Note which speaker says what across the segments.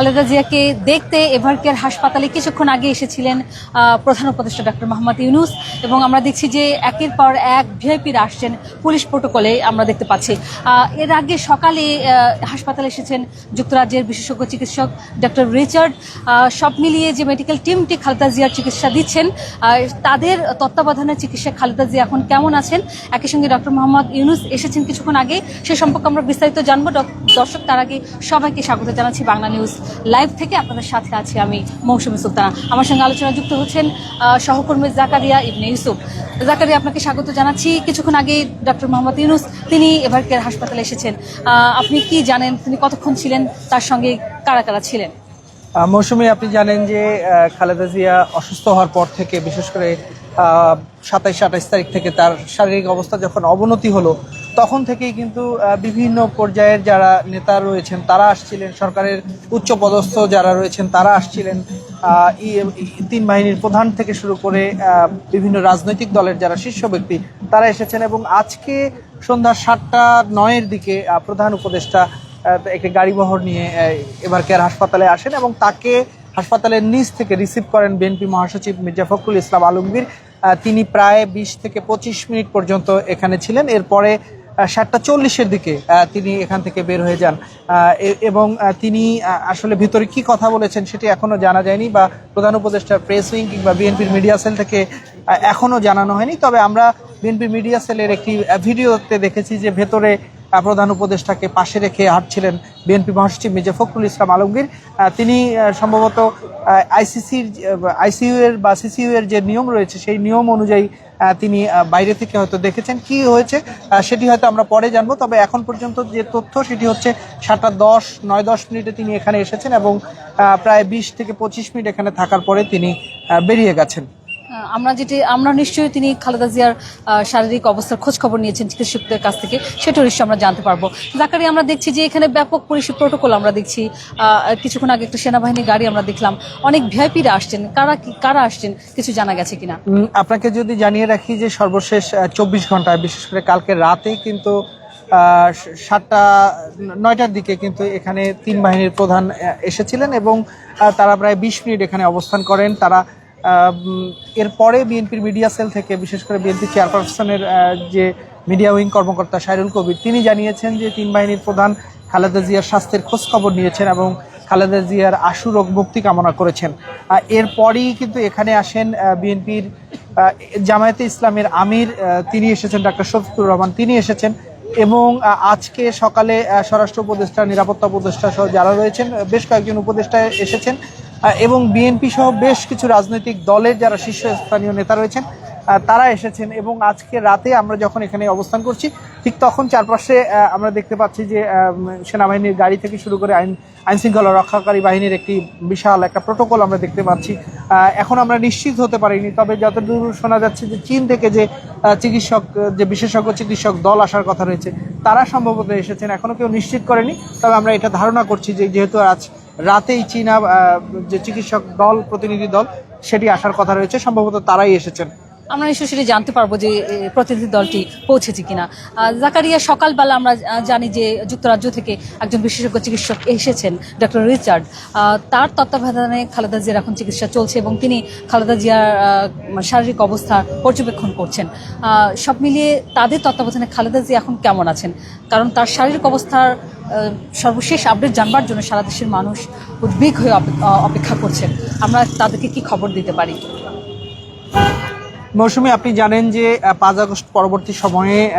Speaker 1: খালেদা জিয়াকে দেখতে এভারকেয়ার হাসপাতালে কিছুক্ষণ আগে এসেছিলেন প্রধান উপদেষ্টা ডক্টর মোহাম্মদ ইউনুস। এবং আমরা দেখছি যে একের পর এক ভিআইপিরা আসছেন পুলিশ প্রোটোকলে আমরা দেখতে পাচ্ছি। এর আগে সকালে হাসপাতালে এসেছেন যুক্তরাজ্যের বিশেষজ্ঞ চিকিৎসক ডক্টর রিচার্ড। সব মিলিয়ে যে মেডিকেল টিমটি খালেদা জিয়ার চিকিৎসা দিচ্ছেন তাদের তত্ত্বাবধানে চিকিৎসা খালেদা জিয়া এখন কেমন আছেন? একই সঙ্গে ডক্টর মোহাম্মদ ইউনুস এসেছেন কিছুক্ষণ আগে। সে সম্পর্কে আমরা বিস্তারিত জানব। দর্শক, তার আগে সবাইকে স্বাগত জানাচ্ছি বাংলা নিউজ। লাইভ থেকে আপনাদের সাথে আছি আমি মৌসুমী সুলতানা। আমার সঙ্গে আলোচনা যুক্ত হচ্ছেন সহকর্মী জাকারিয়া ইবনে ইউসুফ। জাকারিয়া, আপনাকে স্বাগত জানাচ্ছি। কিছুক্ষণ আগে ডক্টর মোহাম্মদ ইউনুস, তিনি এবার কেয়ার হাসপাতালে এসেছেন। আপনি কি জানেন, তিনি কতক্ষণ ছিলেন, তার সঙ্গে কারা কারা ছিলেন?
Speaker 2: মৌসুমী, আপনি জানেন যে খালেদা জিয়া অসুস্থ হওয়ার পর থেকে, বিশেষ করে সাতাইশ, আঠাইশ তারিখ থেকে তার শারীরিক অবস্থা যখন অবনতি হলো তখন থেকেই কিন্তু বিভিন্ন পর্যায়ের যারা নেতা রয়েছেন, তারা আসছিলেন। সরকারের উচ্চ পদস্থ যারা রয়েছেন, তারা আসছিলেন। তিন বাহিনীর প্রধান থেকে শুরু করে বিভিন্ন রাজনৈতিক দলের যারা শীর্ষ ব্যক্তি, তারা এসেছেন এবং আজকে সন্ধ্যা সাতটা নয়ের দিকে প্রধান উপদেষ্টা একটি গাড়ি বহর নিয়ে এবার কেয়ার হাসপাতালে আসেন এবং তাকে হাসপাতালের নিচ থেকে রিসিভ করেন বিএনপি মহাসচিব মির্জা ফখরুল ইসলাম আলমগীর। তিনি প্রায় বিশ থেকে পঁচিশ মিনিট পর্যন্ত এখানে ছিলেন। এরপরে সাতটা চল্লিশের দিকে তিনি এখান থেকে বের হয়ে যান। এবং তিনি আসলে ভিতরে কি কথা বলেছেন সেটি এখনও জানা যায়নি বা প্রধান উপদেষ্টার প্রেস উইং কিংবা বিএনপির মিডিয়া সেল থেকে এখনও জানানো হয়নি। তবে আমরা বিএনপি মিডিয়া সেলের একটি ভিডিওতে দেখেছি যে ভেতরে প্রধান উপদেষ্টাকে পাশে রেখে হাঁটছিলেন বিএনপি মহাসচিব মির্জা ফখরুল ইসলাম আলমগীর। তিনি সম্ভবত আইসিসির আইসিইউ এর বা সিসিইউ এর যে নিয়ম রয়েছে সেই নিয়ম অনুযায়ী তিনি বাইরে থেকে হয়তো দেখেছেন। কি হয়েছে? সেটি হয়তো আমরা পরে জানব। তবে এখন পর্যন্ত যে তথ্য সেটি হচ্ছে সাতটা দশ, নয় দশ মিনিটে তিনি এখানে এসেছেন এবং প্রায় বিশ থেকে পঁচিশ মিনিট এখানে থাকার পরে তিনি বেরিয়ে গেছেন।
Speaker 1: আমরা যেটি, আমরা নিশ্চয়ই তিনি খালেদা জিয়ার শারীরিক অবস্থার খোঁজ খবর নিয়েছেন চিকিৎসকদের কাছ থেকে, সেটাও নিশ্চয়ই আমরা জানতে পারব। জাকারি আমরা দেখছি যে এখানে ব্যাপক পরিষদ প্রোটোকল আমরা দেখছি। কিছুক্ষণ আগে একটা সেনাবাহিনী গাড়ি আমরা দেখলাম। অনেক ভিআইপিরা আসছেন। কারা কারা আসছেন? কিছু জানা গেছে কিনা?
Speaker 2: আপনাকে যদি জানিয়ে রাখি যে সর্বশেষ চব্বিশ ঘন্টায় বিশেষ করে কালকে রাতে কিন্তু সাতটা, নয়টার দিকে কিন্তু এখানে তিন বাহিনীর প্রধান এসেছিলেন এবং তারা প্রায় বিশ মিনিট এখানে অবস্থান করেন। তারা এরপরে বিএনপির মিডিয়া সেল থেকে, বিশেষ করে বিএনপি চেয়ারপারসনের যে মিডিয়া উইং কর্মকর্তা সাইরুল কবির, তিনি জানিয়েছেন যে তিন বাহিনীর প্রধান খালেদা জিয়ার স্বাস্থ্যের খোঁজ খবর নিয়েছেন এবং খালেদা জিয়ার আশু রোগ মুক্তি কামনা করেছেন। এরপরই কিন্তু এখানে আসেন বিএনপির জামায়াতে ইসলামের আমির তিনি এসেছেন ডাক্তার শফিকুর রহমান, তিনি এসেছেন এবং আজকে সকালে স্বরাষ্ট্র উপদেষ্টা, নিরাপত্তা উপদেষ্টা সহ যারা রয়েছেন বেশ কয়েকজন উপদেষ্টা এসেছেন। এবং বিএনপি সহ বেশ কিছু রাজনৈতিক দলের যারা শীর্ষস্থানীয় নেতা রয়েছেন তারা এসেছেন এবং আজকে রাতে আমরা যখন এখানে অবস্থান করছি, ঠিক তখন চারপাশে আমরা দেখতে পাচ্ছি যে সেনাবাহিনীর গাড়ি থেকে শুরু করে আইন আইন শৃঙ্খলা রক্ষাকারী বাহিনীর একটি বিশাল একটা প্রোটোকল আমরা দেখতে পাচ্ছি। এখন আমরা নিশ্চিত হতে পারিনি, তবে যতদূর শোনা যাচ্ছে যে চীন থেকে যে চিকিৎসক, যে বিশেষজ্ঞ চিকিৎসক দল আসার কথা রয়েছে, তারা সম্ভবত এসেছেন এখনও কেউ নিশ্চিত করেনি, তবে আমরা এটা ধারণা করছি যে যেহেতু আজ রাতেই চীনা যে চিকিৎসক দল, প্রতিনিধি দল, সেটি আসার কথা রয়েছে। সম্ভবত তারাই এসেছেন।
Speaker 1: আমরা নিশ্চয়ই সেটি জানতে পারব যে প্রতিনিধি দলটি পৌঁছেছে কিনা। জাকারিয়া, সকালবেলা আমরা জানি যে যুক্তরাজ্য থেকে একজন বিশেষজ্ঞ চিকিৎসক এসেছেন, ডক্টর রিচার্ড। তার তত্ত্বাবধানে খালেদা জিয়ার এখন চিকিৎসা চলছে এবং তিনি খালেদা জিয়ার মানে শারীরিক অবস্থা পর্যবেক্ষণ করছেন। সব মিলিয়ে তাদের তত্ত্বাবধানে খালেদা জিয়া এখন কেমন আছেন? কারণ তার শারীরিক অবস্থার সর্বশেষ আপডেট জানবার জন্য সারা দেশের মানুষ উদ্বিগ হয়ে অপে- অপেক্ষা করছেন। আমরা তাদেরকে কি খবর দিতে পারি?
Speaker 2: মৌসুমী, আপনি জানেন যে পাঁচ আগস্ট পরবর্তী সময়ে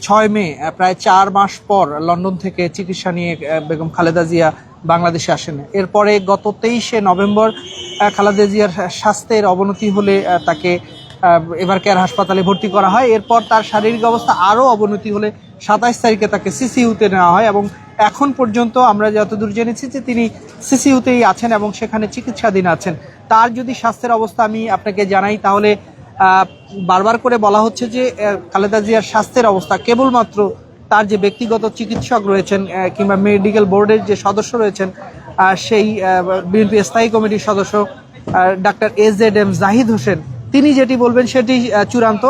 Speaker 2: ছয় মে প্রায় চার মাস পর লন্ডন থেকে চিকিৎসা নিয়ে বেগম খালেদা জিয়া বাংলাদেশে আসেন। এরপরে গত তেইশে নভেম্বর খালেদা জিয়ার স্বাস্থ্যের অবনতি হলে তাকে এবার কেয়ার হাসপাতালে ভর্তি করা হয়। এরপর তার শারীরিক অবস্থা আরও অবনতি হলে সাতাইশ তারিখে তাকে সিসিইউতে নেওয়া হয় এবং এখন পর্যন্ত আমরা যতদূর জেনেছি যে তিনি সিসিইউতেই আছেন এবং সেখানে চিকিৎসাধীন আছেন। তার যদি স্বাস্থ্যের অবস্থা আমি আপনাকে জানাই, তাহলে বারবার করে বলা হচ্ছে যে খালেদা জিয়ার স্বাস্থ্যের অবস্থা কেবলমাত্র তার যে ব্যক্তিগত চিকিৎসক রয়েছেন কিংবা মেডিকেল বোর্ডের যে সদস্য রয়েছেন সেই বিএনপি স্থায়ী কমিটির সদস্য doctor S Z M Zahid Hossain. তিনি যেটি বলবেন সেটি চূড়ান্ত।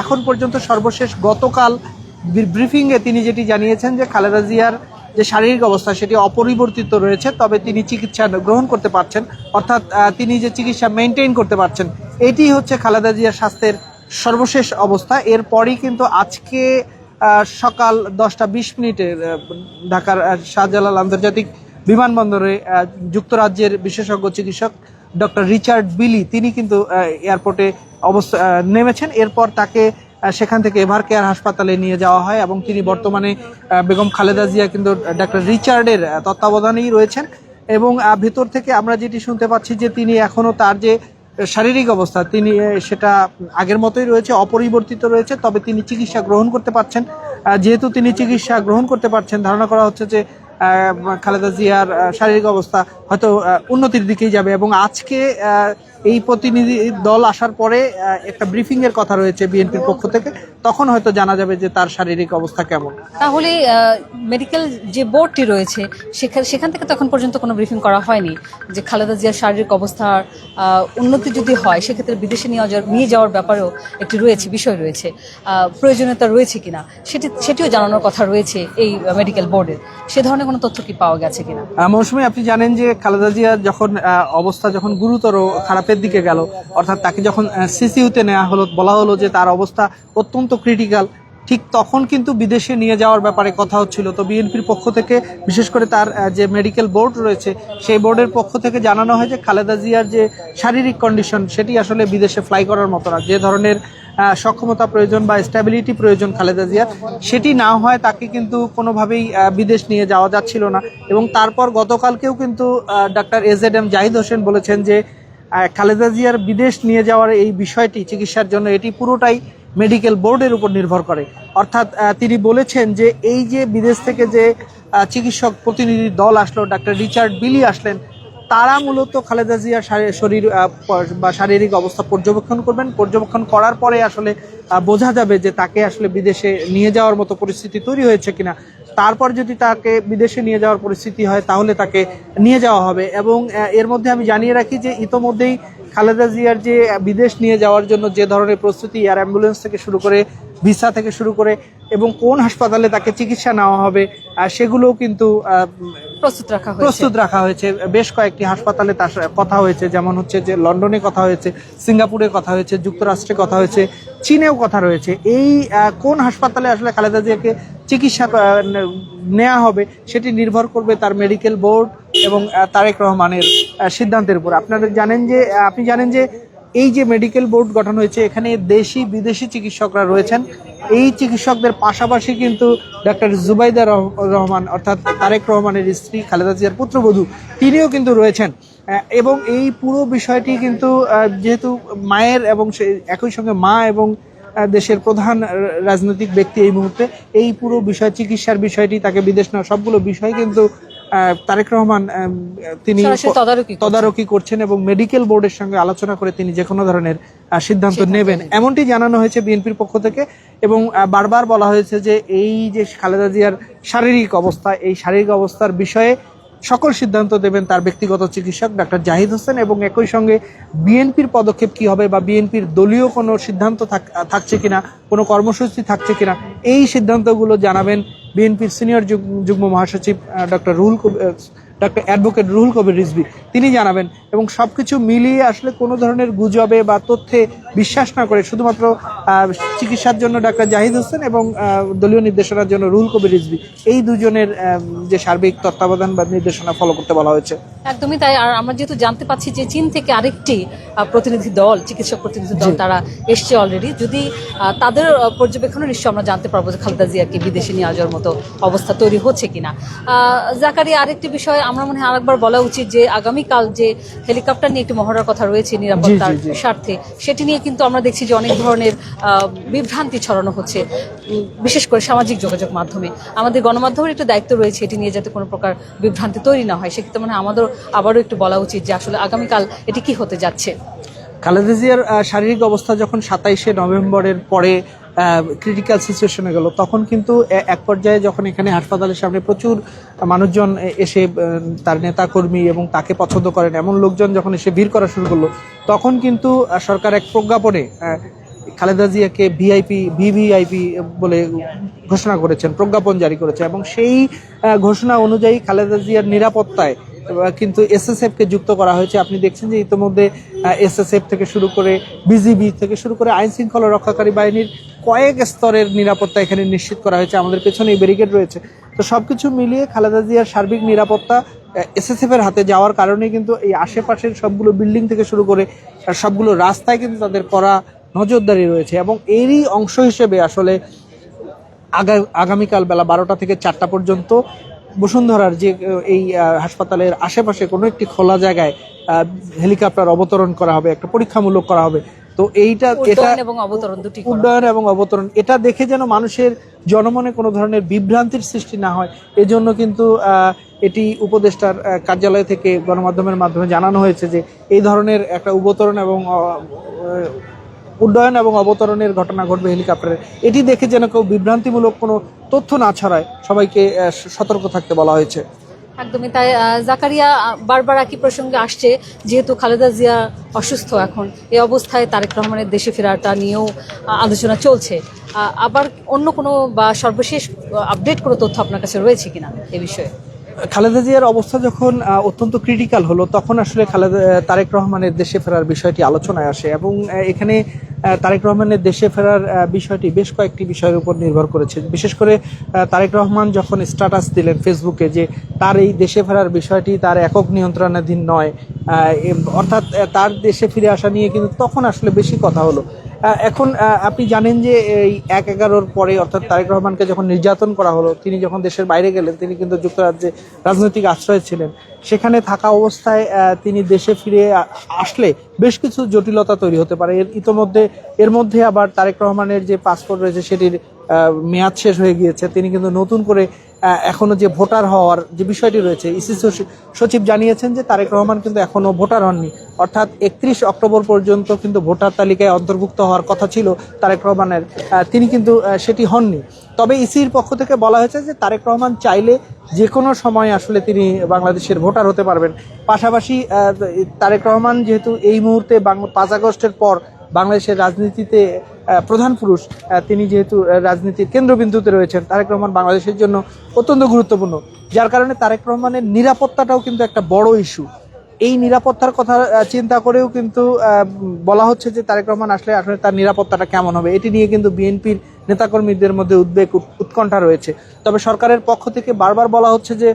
Speaker 2: এখন পর্যন্ত সর্বশেষ গতকাল ব্রিফিংয়ে তিনি যেটি জানিয়েছেন যে খালেদা জিয়ার যে শারীরিক অবস্থা সেটি অপরিবর্তিত রয়েছে, তবে তিনি চিকিৎসা গ্রহণ করতে পারছেন। অর্থাৎ তিনি যে চিকিৎসা মেনটেন করতে পারছেন, এটি হচ্ছে খালেদা জিয়ার স্বাস্থ্যের সর্বশেষ অবস্থা। এরপরই কিন্তু আজকে সকাল দশটা বিশ মিনিটে ঢাকার শাহজালাল আন্তর্জাতিক বিমানবন্দরে যুক্তরাজ্যের বিশেষজ্ঞ চিকিৎসক ডক্টর রিচার্ড বিলি, তিনি কিন্তু এয়ারপোর্টে অবস্থা নেমেছেন। এরপর তাকে সেখান থেকে এভার কেয়ার হাসপাতালে নিয়ে যাওয়া হয় এবং তিনি বর্তমানে বেগম খালেদা জিয়া কিন্তু ডক্টর রিচার্ডের তত্ত্বাবধানেই রয়েছেন। এবং ভেতর থেকে আমরা যেটি শুনতে পাচ্ছি যে তিনি এখনও তার যে শারীরিক অবস্থা, তিনি সেটা আগের মতোই রয়েছে, অপরিবর্তিত রয়েছে, তবে তিনি চিকিৎসা গ্রহণ করতে পারছেন। যেহেতু তিনি চিকিৎসা গ্রহণ করতে পারছেন, ধারণা করা হচ্ছে যে খালেদা জিয়ার শারীরিক অবস্থা হয়তো উন্নতির দিকেই যাবে এবং আজকে এই প্রতিনিধি দল আসার পরে একটা ব্রিফিং এর কথা রয়েছে বিএনপির পক্ষ থেকে। তখন হয়তো জানা যাবে যে তার শারীরিক অবস্থা কেমন।
Speaker 1: তাহলে মেডিকেল যে বোর্ডটি রয়েছে সেখানে সেখান থেকে তখন পর্যন্ত কোনো ব্রিফিং করা হয়নি যে খালেদা জিয়ার শারীরিক অবস্থার উন্নতি যদি হয় সেক্ষেত্রে বিদেশে নিয়ে যাওয়ার নিয়ে যাওয়ার ব্যাপারেও একটি রয়েছে বিষয় রয়েছে। প্রয়োজনীয়তা রয়েছে কিনা সেটি সেটিও জানানোর কথা রয়েছে এই মেডিকেল বোর্ডের সে ধরনের কোনো তথ্য কি পাওয়া গেছে কিনা?
Speaker 2: মৌসুমী আপনি জানেন যে খালেদা জিয়ার যখন অবস্থা যখন গুরুতর খারাপের দিকে গেল। অর্থাৎ তাকে যখন সিসিউতে নেওয়া হলো, বলা হলো যে তার অবস্থা অত্যন্ত ক্রিটিক্যাল ঠিক তখন কিন্তু বিদেশে নিয়ে যাওয়ার ব্যাপারে কথা হচ্ছিল। তো বিএনপির পক্ষ থেকে, বিশেষ করে তার যে মেডিকেল বোর্ড রয়েছে, সেই বোর্ডের পক্ষ থেকে জানানো হয় যে খালেদা জিয়ার যে শারীরিক কন্ডিশন সেটি আসলে বিদেশে ফ্লাই করার মতো না। যে ধরনের সক্ষমতা প্রয়োজন বা স্ট্যাবিলিটি প্রয়োজন খালেদা জিয়ার, সেটি না হয় তাকে কিন্তু কোনোভাবেই বিদেশ নিয়ে যাওয়া যাচ্ছিল না। এবং তারপর গতকালকেও কিন্তু doctor A Z M Zahid Hossain বলেছেন যে খালেদা জিয়ার বিদেশ নিয়ে যাওয়ার এই বিষয়টি, চিকিৎসার জন্য এটি পুরোটাই মেডিকেল বোর্ডের উপর নির্ভর করে। অর্থাৎ তিনি বলেছেন যে এই যে বিদেশ থেকে যে চিকিৎসক প্রতিনিধি দল আসলো, ডাক্তার রিচার্ড বিলি আসলেন, তারা মূলত খালেদা জিয়ার শরীর বা শারীরিক অবস্থা পর্যবেক্ষণ করবেন। পর্যবেক্ষণ করার পরে আসলে বোঝা যাবে যে তাকে আসলে বিদেশে নিয়ে যাওয়ার মতো পরিস্থিতি তৈরি হয়েছে কিনা। তারপর যদি তাকে বিদেশে নিয়ে যাওয়ার পরিস্থিতি হয়, তাহলে তাকে নিয়ে যাওয়া হবে। এবং এর মধ্যে আমি জানিয়ে রাখি যে, ইতোমধ্যেই খালেদা জিয়ার যে বিদেশ নিয়ে যাওয়ার জন্য যে ধরনের প্রস্তুতি এয়ার অ্যাম্বুলেন্স থেকে শুরু করে ভিসা থেকে শুরু করে এবং কোন হাসপাতালে তাকে চিকিৎসা নেওয়া হবে সেগুলোও কিন্তু
Speaker 1: প্রস্তুত রাখা
Speaker 2: প্রস্তুত রাখা হয়েছে। বেশ কয়েকটি হাসপাতালে তার কথা হয়েছে যেমন হচ্ছে যে লন্ডনে কথা হয়েছে সিঙ্গাপুরে কথা হয়েছে যুক্তরাষ্ট্রে কথা হয়েছে চীনেও কথা রয়েছে। এই কোন হাসপাতালে আসলে খালেদা জিয়াকে চিকিৎসা নেওয়া হবে সেটি নির্ভর করবে তার মেডিকেল বোর্ড এবং তারেক রহমানের সিদ্ধান্তের উপর। আপনারা জানেন যে আপনি জানেন যে এই যে মেডিকেল বোর্ড গঠন হয়েছে, এখানে দেশি, বিদেশি চিকিৎসকরা রয়েছেন। এই চিকিৎসকদের পাশাপাশি কিন্তু ডক্টর জুবাইদা রহমান অর্থাৎ তারেক রহমানের স্ত্রী খালেদা জিয়ার পুত্রবধূ, তিনিও কিন্তু রয়েছেন। এবং এই পুরো বিষয়টি কিন্তু যেহেতু মায়ের এবং সে একই সঙ্গে মা এবং দেশের প্রধান রাজনৈতিক ব্যক্তি এই মুহূর্তে, এই পুরো বিষয়, চিকিৎসার বিষয়টি তাকে বিদেশ নেওয়া, সবগুলো বিষয় কিন্তু তারেক রহমান তিনি
Speaker 1: তদারকি করছেন।
Speaker 2: এবং মেডিকেল বোর্ডের সঙ্গে আলোচনা করে তিনি যে কোনো ধরনের সিদ্ধান্ত নেবেন এমনটি জানানো হয়েছে বিএনপির পক্ষ থেকে এবং বারবার বলা হয়েছে যে এই যে খালেদা জিয়ার শারীরিক অবস্থা এই শারীরিক অবস্থার বিষয়ে সকল সিদ্ধান্ত দেবেন তার ব্যক্তিগত চিকিৎসক ডাক্তার জাহিদ হোসেন এবং একই সঙ্গে বিএনপির পদক্ষেপ কি হবে বা বিএনপির দলীয় কোনো সিদ্ধান্ত থাক- থাকছে কিনা, কোনো কর্মসূচি থাকছে কিনা, এই সিদ্ধান্তগুলো জানাবেন বিএনপির সিনিয়র যুগ্ম মহাসচিব doctor Ruhul doctor advocate Ruhul Kabir Rizvi. তিনি জানাবেন এবং সব কিছু মিলিয়ে আসলে কোনো ধরনের গুজবে বা তথ্যে বিশ্বাস না করে শুধুমাত্র চিকিৎসার জন্য ডাক্তার জাহিদ হোসেন এবং দলীয় নির্দেশনার জন্য রুহুল কবির রিজভি। এই দুজনের যে সার্বিক তত্ত্বাবধান বা নির্দেশনা ফলো করতে বলা হয়েছে।
Speaker 1: একদমই তাই। আর আমরা যেহেতু জানতে পাচ্ছি যে চীন থেকে আরেকটি প্রতিনিধি দল চিকিৎসক প্রতিনিধি দল তারা এসছে অলরেডি যদি তাদের আহ, পর্যবেক্ষণে নিশ্চয় আমরা জানতে পারব যে খালেদা জিয়াকে বিদেশে নিয়ে যাওয়ার মতো অবস্থা তৈরি হচ্ছে কিনা। আহ, জাকারিয়া আরেকটি বিষয় আমরা মনে হয় আরেকবার বলা উচিত যে আগামীকাল যে হেলিকপ্টার নিয়ে একটি মহড়ার কথা রয়েছে নিরাপত্তার। স্বার্থে সেটি নিয়ে কিন্তু আমরা দেখছি যে অনেক ধরনের বিভ্রান্তি ছড়ানো হচ্ছে বিশেষ করে সামাজিক যোগাযোগ মাধ্যমে। আমাদের গণমাধ্যমের একটা দায়িত্ব রয়েছে এটি নিয়ে যাতে কোনো প্রকার বিভ্রান্তি তৈরি না হয়। সেক্ষেত্রে মানে আমাদেরও আবারও একটু বলা উচিত যে আসলে আগামীকাল এটি কি হতে যাচ্ছে।
Speaker 2: খালেদা জিয়ার শারীরিক অবস্থা যখন সাতাইশে নভেম্বরের পরে ক্রিটিক্যাল সিচুয়েশনে গেল। তখন কিন্তু এক পর্যায়ে যখন এখানে হাসপাতালের সামনে প্রচুর মানুষজন এসে তার নেতা কর্মী এবং তাকে পছন্দ করেন, এমন লোকজন যখন এসে ভিড় করা শুরু করল, তখন কিন্তু সরকার এক প্রজ্ঞাপনে খালেদা জিয়াকে ভিআইপি ভিভিআইপি বলে ঘোষণা করেছেন, প্রজ্ঞাপন জারি করেছে এবং সেই ঘোষণা অনুযায়ী খালেদা জিয়ার নিরাপত্তায় কিন্তু এসএসএফ কে যুক্ত করা হয়েছে। আপনি দেখছেন যে ইতিমধ্যে এসএসএফ থেকে শুরু করে বিজিবি থেকে শুরু করে আইন শৃঙ্খলা রক্ষাকারী বাহিনীর কয়েক স্তরের নিরাপত্তা এখানে নিশ্চিত করা হয়েছে। আমাদের পেছনে এই ব্যারিকেড রয়েছে। তো সব কিছু মিলিয়ে খালেদা জিয়ার সার্বিক নিরাপত্তা এসএসএফ এর হাতে যাওয়ার কারণে কিন্তু এই আশেপাশের সবগুলো বিল্ডিং থেকে শুরু করে সবগুলো রাস্তায় কিন্তু তাদের করা নজরদারি রয়েছে এবং এরই অংশ হিসেবে আসলে আগা- আগামীকাল বেলা বারোটা থেকে চারটা পর্যন্ত বসুন্ধরার যে এই হাসপাতালের আশেপাশে কোনো একটি খোলা জায়গায় হেলিকপ্টার অবতরণ করা হবে, একটা পরীক্ষামূলক করা হবে। তো এইটা এটা
Speaker 1: এবং অবতরণ দুটি।
Speaker 2: উড্ডয়ন এবং অবতরণ এটা দেখে যেন মানুষের জনমনে কোনো ধরনের বিভ্রান্তির সৃষ্টি না হয়। এজন্য কিন্তু এটি উপদেষ্টার কার্যালয় থেকে গণমাধ্যমের মাধ্যমে জানানো হয়েছে যে এই ধরনের একটা অবতরণ এবং উড্ডয়ন এবং অবতরণের ঘটনা ঘটবে হেলিকপ্টারে। এটি দেখে যেন কেউ বিভ্রান্তিমূলক কোনো তথ্য না ছড়ায়। সবাইকে সতর্ক থাকতে বলা হয়েছে।
Speaker 1: একদমই তাই। জাকারিয়া বারবার একই প্রসঙ্গে আসছে, যেহেতু খালেদা জিয়া অসুস্থ এখন, এই অবস্থায় তারেক রহমানের দেশে ফেরাটা নিয়েও আলোচনা চলছে। আবার অন্য কোনো বা সর্বশেষ আপডেট কোনো তথ্য আপনার কাছে রয়েছে কিনা এ বিষয়ে?
Speaker 2: খালেদা জিয়ার অবস্থা যখন অত্যন্ত ক্রিটিক্যাল হলো, তখন আসলে খালেদা তারেক রহমানের দেশে ফেরার বিষয়টি আলোচনায় আসে এবং এখানে তারেক রহমানের দেশে ফেরার বিষয়টি বেশ কয়েকটি বিষয়ের উপর নির্ভর করেছে। বিশেষ করে তারেক রহমান যখন স্ট্যাটাস দিলেন ফেসবুকে যে তার এই দেশে ফেরার বিষয়টি তার একক নিয়ন্ত্রণাধীন নয় অর্থাৎ তার দেশে ফিরে আসা নিয়ে কিন্তু তখন আসলে বেশি কথা হলো। এখন আপনি জানেন যে এই এক এগারোর পরে অর্থাৎ তারেক রহমানকে যখন নির্যাতন করা হলো, তিনি যখন দেশের বাইরে গেলেন, তিনি কিন্তু যুক্তরাজ্যে রাজনৈতিক আশ্রয় ছিলেন। সেখানে থাকা অবস্থায় তিনি দেশে ফিরে আসলে বেশ কিছু জটিলতা তৈরি হতে পারে। এর ইতোমধ্যে, এর মধ্যে আবার তারেক রহমানের যে পাসপোর্ট রয়েছে, সেটির মেয়াদ শেষ হয়ে গিয়েছে। তিনি কিন্তু নতুন করে আহ, এখনও যে ভোটার হওয়ার যে বিষয়টি রয়েছে ইসি সচিব- জানিয়েছেন যে তারেক রহমান কিন্তু এখনও ভোটার হননি। অর্থাৎ একত্রিশ অক্টোবর পর্যন্ত কিন্তু ভোটার তালিকায় অন্তর্ভুক্ত হওয়ার কথা ছিল তারেক রহমানের তিনি কিন্তু সেটি হননি। তবে ইসির পক্ষ থেকে বলা হয়েছে যে তারেক রহমান চাইলে যে কোনো সময় আসলে তিনি বাংলাদেশের ভোটার হতে পারবেন। পাশাপাশি তারেক রহমান যেহেতু এই মুহূর্তে পাঁচ আগস্টের পর বাংলাদেশের রাজনীতিতে প্রধান পুরুষ তিনি যেহেতু রাজনীতির কেন্দ্রবিন্দুতে রয়েছেন, তারেক রহমান বাংলাদেশের জন্য অত্যন্ত গুরুত্বপূর্ণ। যার কারণে তারেক রহমানের নিরাপত্তাটাও কিন্তু একটা বড় ইস্যু এই নিরাপত্তার কথা চিন্তা করেও কিন্তু বলা হচ্ছে যে তারেক রহমান আসলে আসলে তার নিরাপত্তাটা কেমন হবে। এটি নিয়ে কিন্তু বিএনপির নেতাকর্মীদের মধ্যে উদ্বেগ উৎকণ্ঠা রয়েছে। তবে সরকারের পক্ষ থেকে বারবার বলা হচ্ছে যে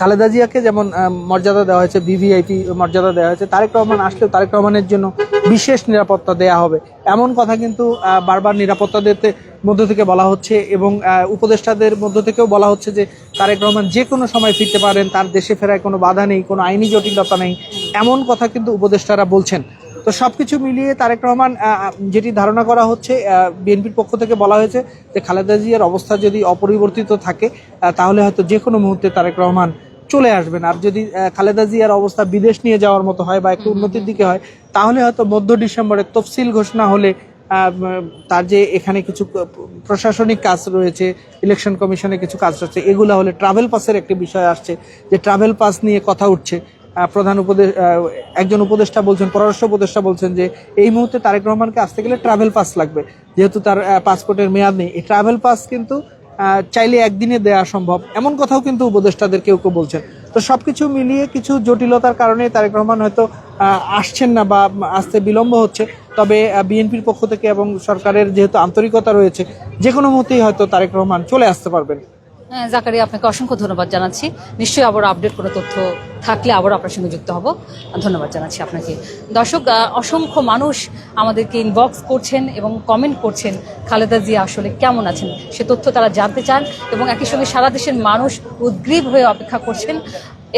Speaker 2: খালেদা জিয়াকে যেমন মর্যাদা দেওয়া হয়েছে ভিভিআইপি মর্যাদা দেওয়া হয়েছে, তারেক রহমান আসলেও তারেক রহমানের জন্য বিশেষ নিরাপত্তা দেয়া হবে। এমন কথা কিন্তু বারবার নিরাপত্তা দিতে মধ্য থেকে বলা হচ্ছে এবং উপদেষ্টাদের মধ্য থেকেও বলা হচ্ছে যে, তারেক রহমান যে কোনো সময় ফিরতে পারেন, তার দেশে ফেরায় কোনো বাধা নেই, কোনো আইনি জটিলতা নেই। এমন কথা কিন্তু উপদেষ্টারা বলছেন। তো সবকিছু মিলিয়ে তারেক রহমান যেটি ধারণা করা হচ্ছে বিএনপির পক্ষ থেকে বলা হয়েছে যে খালেদা জিয়ার অবস্থা যদি অপরিবর্তিত থাকে তাহলে হয়তো যে কোনো মুহূর্তে তারেক রহমান চলে আসবেন। আর যদি খালেদা জিয়ার অবস্থা বিদেশ নিয়ে যাওয়ার মতো হয় বা একটু উন্নতির দিকে হয় তাহলে হয়তো মধ্য ডিসেম্বরে তফসিল ঘোষণা হলে তার যে এখানে কিছু প্রশাসনিক কাজ রয়েছে ইলেকশন কমিশনে কিছু কাজ রয়েছে এগুলো হলে ট্রাভেল পাসের একটি বিষয় আসছে যে ট্রাভেল পাস নিয়ে কথা উঠছে। প্রধান উপদেশ একজন উপদেষ্টা বলছেন, পররাষ্ট্র উপদেষ্টা বলছেন যে, এই মুহূর্তে তারেক রহমানকে আসতে গেলে ট্রাভেল পাস লাগবে। যেহেতু তার পাসপোর্টের মেয়াদ নেই। এই ট্রাভেল পাস কিন্তু চাইলে একদিনে দেওয়া সম্ভব। এমন কথাও কিন্তু উপদেষ্টাদের কেউ কেউ বলছেন। তো সব কিছু মিলিয়ে কিছু জটিলতার কারণে তারেক রহমান হয়তো আসছেন না বা আসতে বিলম্ব হচ্ছে। তবে বিএনপির পক্ষ থেকে এবং সরকারের যেহেতু আন্তরিকতা রয়েছে যে কোনো মুহূর্তেই হয়তো তারেক রহমান চলে আসতে পারবেন।
Speaker 1: হ্যাঁ, জাকারিয়া আপনাকে অসংখ্য ধন্যবাদ জানাচ্ছি। নিশ্চয়ই আবার আপডেট কোনো তথ্য থাকলে আবার আপনার সঙ্গে যুক্ত হব। ধন্যবাদ জানাচ্ছি আপনাকে। দর্শক অসংখ্য মানুষ আমাদেরকে ইনবক্স করছেন এবং কমেন্ট করছেন খালেদা জিয়া আসলে কেমন আছেন? সে তথ্য তারা জানতে চান এবং একই সঙ্গে সারা দেশের মানুষ উদ্গ্রীব হয়ে অপেক্ষা করছেন।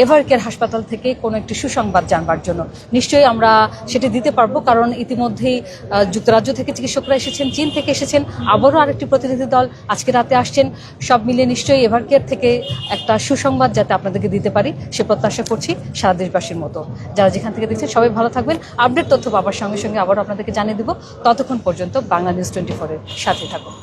Speaker 1: এভারকেয়ার হাসপাতাল থেকে কোনো একটি সুসংবাদ জানবার জন্য। নিশ্চয়ই আমরা সেটি দিতে পারব, কারণ ইতিমধ্যেই যুক্তরাজ্য থেকে চিকিৎসকরা এসেছেন, চীন থেকে এসেছেন, আবারও আরেকটি প্রতিনিধি দল আজকে রাতে আসছেন। সব মিলিয়ে নিশ্চয়ই এভারকেয়ার থেকে একটা সুসংবাদ যাতে আপনাদেরকে দিতে পারি, সে প্রত্যাশা করছি সারা দেশবাসীর মতো। যারা যেখান থেকে দেখছেন, সবাই ভালো থাকবেন। আপডেট তথ্য পাবার সঙ্গে সঙ্গে আবারও আপনাদেরকে জানিয়ে দেবো। ততক্ষণ পর্যন্ত বাংলা নিউজ টোয়েন্টি ফোরের সাথে থাকুন।